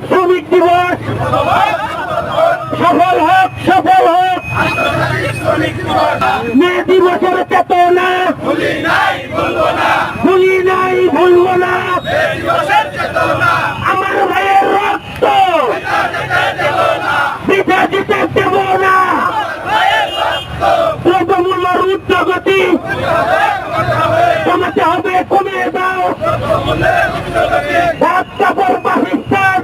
আন্তর্জাতিক শ্রমিক দিবস। সফল হোক সফল হোক। মে দিবসের চেতনা ভুলি নাই ভুলবো না আমার ভাইয়ের রক্ত বৃথা দিতে দেব না দ্রব্যমূল্যের উদ্যোগতি কমাতে হবে কমিয়ে দাও ভাত কাপড় পাকিস্তান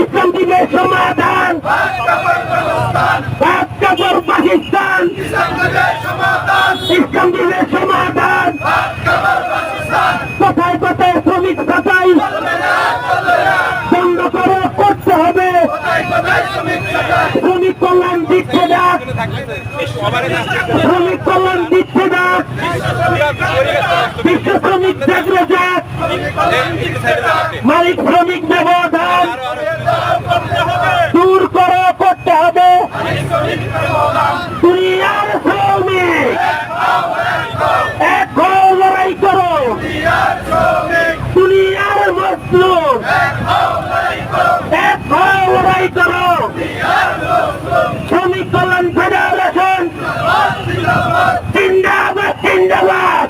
ইসলাম দিবের সমাধান ভাত কাপড় পাকিস্তান ইসলাম দিবের সমাধান কোথায় কোথায় শ্রমিক ছাঁটাই বন্ধ করে করতে হবে শ্রমিক কল্যাণ দিচ্ছে ডাক শ্রমিক কল্যাণ দিচ্ছে ডাক বিশ্ব শ্রমিক জাগরে যাক মালিক শ্রমিক ব্যবধান। দূর করো করতে হবে। দুনিয়ার শ্রমিক হও, লড়াই করো। দুনিয়ার মজলুম। হও, লড়াই করো শ্রমিক কল্যাণ ফেডারেশন জিন্দাবাদ জিন্দাবাদ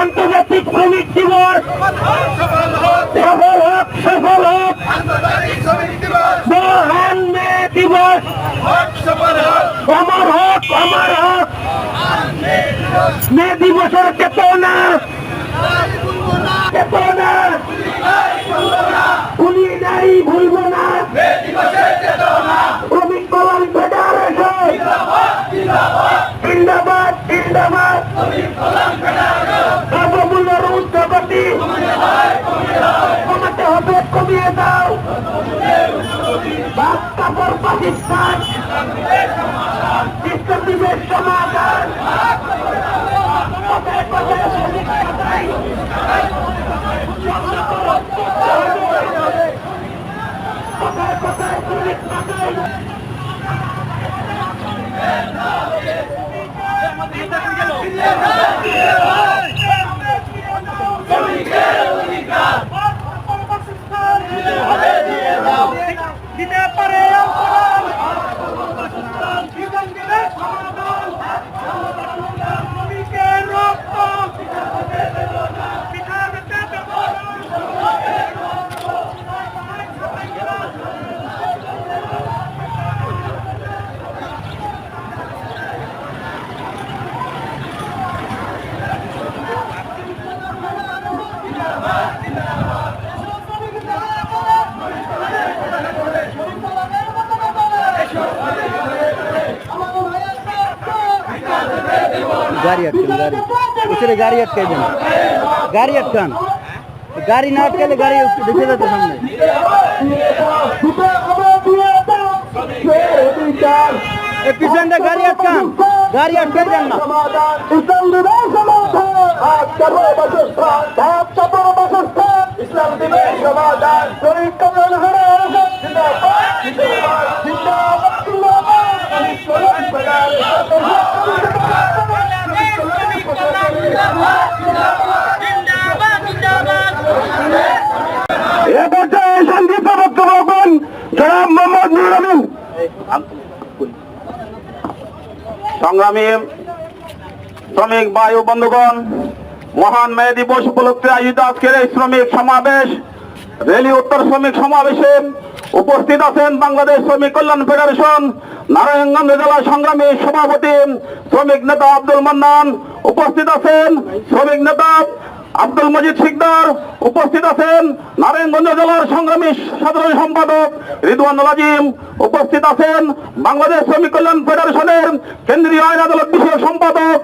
আন্তর্জাতিক শ্রমিক দিবস সফল হোক সফল হোক মহান মে দিবস অমর অমর হোক। মে দিবসের চেতনা চেতনা ভুলি নাই, ভুলব না। শ্রমিক কল্যাণ ফেডারেশন জিন্দাবাদ জিন্দাবাদ। দ্রব্যমূল্যের উদ্যোগতি কমাতে হবে কমিয়ে দাও। পাকিস্তান। ইসলাম সমাধান কোথায় কোথায় গাড়ি আটকান গাড়ি পিছনে গাড়ি আটকাই দেন গাড়ি আটকান গাড়ি না আটকালে গাড়ি দেখে যাচ্ছে সামনে এই পিছনটা গাড়ি আটকান গাড়ি আটকাই দেন না ইসলাম দিবের সমাধান হাত কাপড় বাসস্থান হাত কাপড় বাসস্থান ইসলাম দিবের সমাধান শরীর কমল হরে জিন্দাবাদ জিন্দাবাদ জিন্দাবাদ জিন্দাবাদ সংগ্রামী শ্রমিক বায়ু বন্ধুগণ, মহান মে দিবস উপলক্ষে আয়োজিত আজকের এই শ্রমিক সমাবেশ, রেলি উত্তর শ্রমিক সমাবেশে উপস্থিত আছেন বাংলাদেশ শ্রমিক কল্যাণ ফেডারেশন, নারায়ণগঞ্জ জেলা সংগ্রামী সভাপতি শ্রমিক নেতা আব্দুল মান্নান। উপস্থিত আছেন শ্রমিক নেতা আব্দুল মজিদ শিকদার উপস্থিত আছেন। নারায়ণগঞ্জ জেলার সংগ্রামী সাধারণ সম্পাদক রিদওয়ানুল আজিম উপস্থিত আছেন। বাংলাদেশ শ্রমিক কল্যাণ ফেডারেশনের কেন্দ্রীয় আইন আদালত বিষয়ক সম্পাদক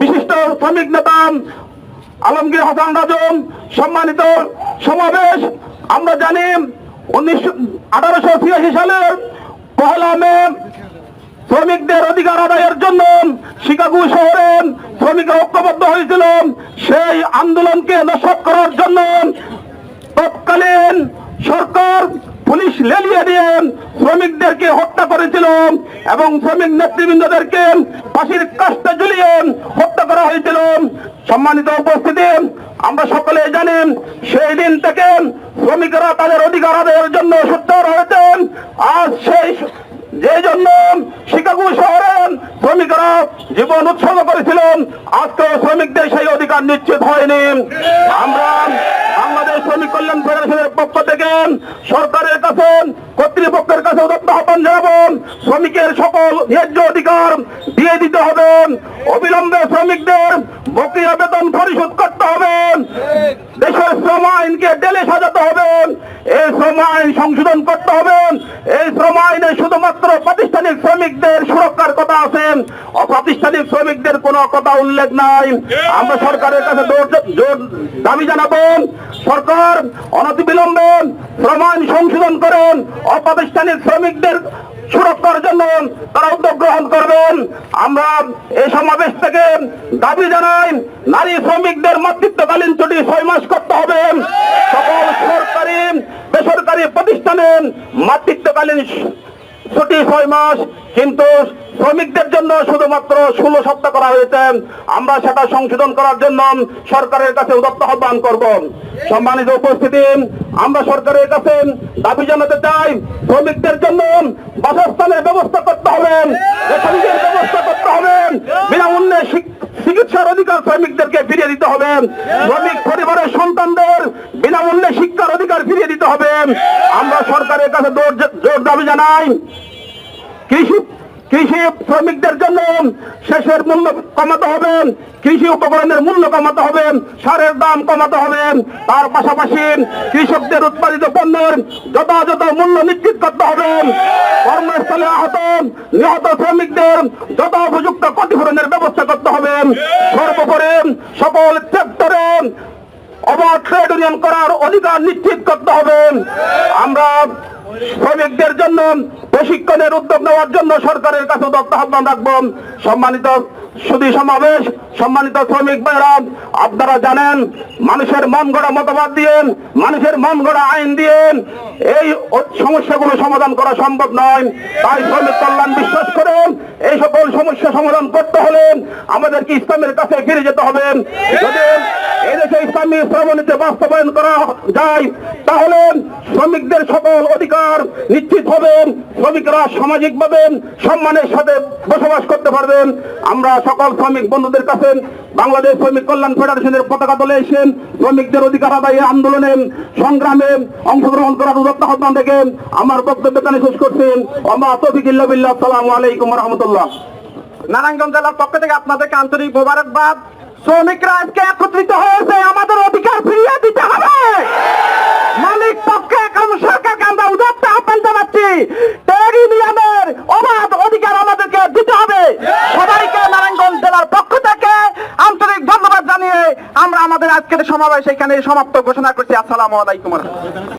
বিশিষ্ট শ্রমিক নেতা আলমগীর হাসান রাজম সম্মানিত সমাবেশ, আমরা জানি উনিশশো আঠারোশো ছিয়াশি সালের পহেলা মে শ্রমিকদের অধিকার আদায়ের জন্য শিকাগো শহরে শ্রমিকরা ঐক্যবদ্ধ হয়েছিল সেই আন্দোলনকে নস্বাত করার জন্য তৎকালীন সরকার পুলিশ লেলিয়ে দিয়ে শ্রমিকদেরকে হত্যা করেছিল এবং শ্রমিক নেতৃবৃন্দদেরকে ফাঁসির কাস্তে ঝুলিয়ে হত্যা করা হয়েছিল। সম্মানিত উপস্থিতি, আমরা সকলে জানি সেই দিন থেকে শ্রমিকরা তাদের অধিকার আদায়ের জন্য সোচ্চার হয়েছেন আজ সেই যে জন্য শিকাগো শহরে শ্রমিকরা জীবন উৎসর্গ করেছিলেন আজকে শ্রমিকদের অধিকার নিশ্চিত হয়নি। আমরা বাংলাদেশ শ্রমিক কল্যাণ ফেডারেশনের পক্ষ থেকে সরকারের কাছে, কর্তৃপক্ষের কাছে উদত্ত আহ্বান জানাব। শ্রমিকের সকল ন্যায্য অধিকার দিয়ে দিতে হবে। অবিলম্বে শ্রমিকদের বকেয়া বেতন পরিশোধ করতে হবে। দেশের শ্রম আইনকে ডেলে সাজাতে হবে। এই শ্রম আইন সংশোধন করতে হবে। এই শ্রম আইনে শুধুমাত্র প্রাতিষ্ঠানিক শ্রমিকদের সুরক্ষার কথা আছে। অপ্রাতিষ্ঠানিক শ্রমিকদের কোনো কথা উল্লেখ নাই। আমরা সরকারের কাছে দাবি জানাব। সরকার অনতিবিলম্বে শ্রম আইন সংশোধন করেন অপ্রাতিষ্ঠানিক শ্রমিকদের সুরক্ষার জন্য তারা উদ্যোগ গ্রহণ করবেন। আমরা এই সমাবেশ থেকে দাবি জানাই, নারী শ্রমিকদের মাতৃত্বকালীন ছুটি ছয় মাস করতে হবে। সকল সরকারি, বেসরকারি প্রতিষ্ঠানে মাতৃত্বকালীন ছুটি ছয় মাস, কিন্তু শ্রমিকদের জন্য শুধুমাত্র ষোলো সপ্তাহ করা হয়েছে। আমরা সেটা সংশোধন করার জন্য সরকারের কাছে উদত্ত আহ্বান করব। সম্মানিত উপস্থিতি, আমরা সরকারের কাছে দাবি জানাতে চাই, শ্রমিকদের জন্য বাসস্থানের ব্যবস্থা করতে হবে ব্যবস্থা করতে হবে বিনামূল্যে চিকিৎসার অধিকার শ্রমিকদেরকে ফিরিয়ে দিতে হবে, শ্রমিক পরিবারের সন্তানদের বিনামূল্যে শিক্ষার অধিকার ফিরিয়ে দিতে হবে। আমরা সরকারের কাছে জোর- দাবি জানাই। কৃষি কৃষি শ্রমিকদের জন্য শেষের মূল্য কমাতে হবে, কৃষি উপকরণের মূল্য কমাতে হবে, সারের দাম কমাতে হবে। তার পাশাপাশি কৃষকদের উৎপাদিত পণ্যের যথাযথ মূল্য নিশ্চিত করতে হবে। কর্মস্থলে আহত, নিহত শ্রমিকদের যথোপযুক্ত ক্ষতিপূরণের ব্যবস্থা করতে হবে। সর্বোপরি সকল সেক্টরে অবাধ ট্রেড ইউনিয়ন করার অধিকার নিশ্চিত করতে হবে। আমরা শ্রমিকদের জন্য প্রশিক্ষণের উদ্যোগ নেওয়ার জন্য সরকারের কাছে দত্ত আহ্বান রাখবেন সম্মানিত সুদী সমাবেশ সম্মানিত শ্রমিক ভাইরা আপনারা জানেন, মানুষের মন গড়া মতবাদ দিয়ে, মানুষের মন গড়া আইন দিয়ে এই সমস্যাগুলো সমাধান করা সম্ভব নয়। তাই শ্রমিক কল্যাণ বিশ্বাস করেন এই সকল সমস্যা সমাধান করতে হলে আমাদেরকে ইসলামের কাছে ফিরে যেতে হবে। যদি এদেশে ইসলামী শ্রমনীতি বাস্তবায়ন করা যায়, তাহলে শ্রমিকদের সকল অধিকার নিশ্চিত হবে। শ্রমিকরা সামাজিকভাবে সম্মানের সাথে বসবাস করতে পারবেন। আমরা সকল শ্রমিক বন্ধুদের কাছে বাংলাদেশ শ্রমিক কল্যাণ ফেডারেশনের পতাকা দলে এসে শ্রমিকদের অধিকার আদায়ে আন্দোলনে, সংগ্রামে অংশগ্রহণ করার উদত্ত আহ্বান থেকে আমার বক্তব্য এখানে শেষ করছেন আসসালামু আলাইকুম রহমতুল্লাহ নারায়ণগঞ্জ জেলার পক্ষ থেকে আপনাদেরকে আন্তরিক মোবারকবাদ। শ্রমিকরা আজকে একত্রিত হয়েছে, আমাদের অধিকার ফিরিয়ে দিতে হবে। মালিক পক্ষে এখন সরকারকে আমরা উদাত্ত আহ্বান জানাচ্ছি ট্রেড ইউনিয়নের অবাধ অধিকার আমাদেরকে দিতে হবে সবাইকে নারায়ণগঞ্জ জেলার পক্ষ থেকে আন্তরিক ধন্যবাদ জানিয়ে আমরা আমাদের আজকের সমাবেশ এখানে সমাপ্ত। ঘোষণা করছি আসসালামু আলাইকুম।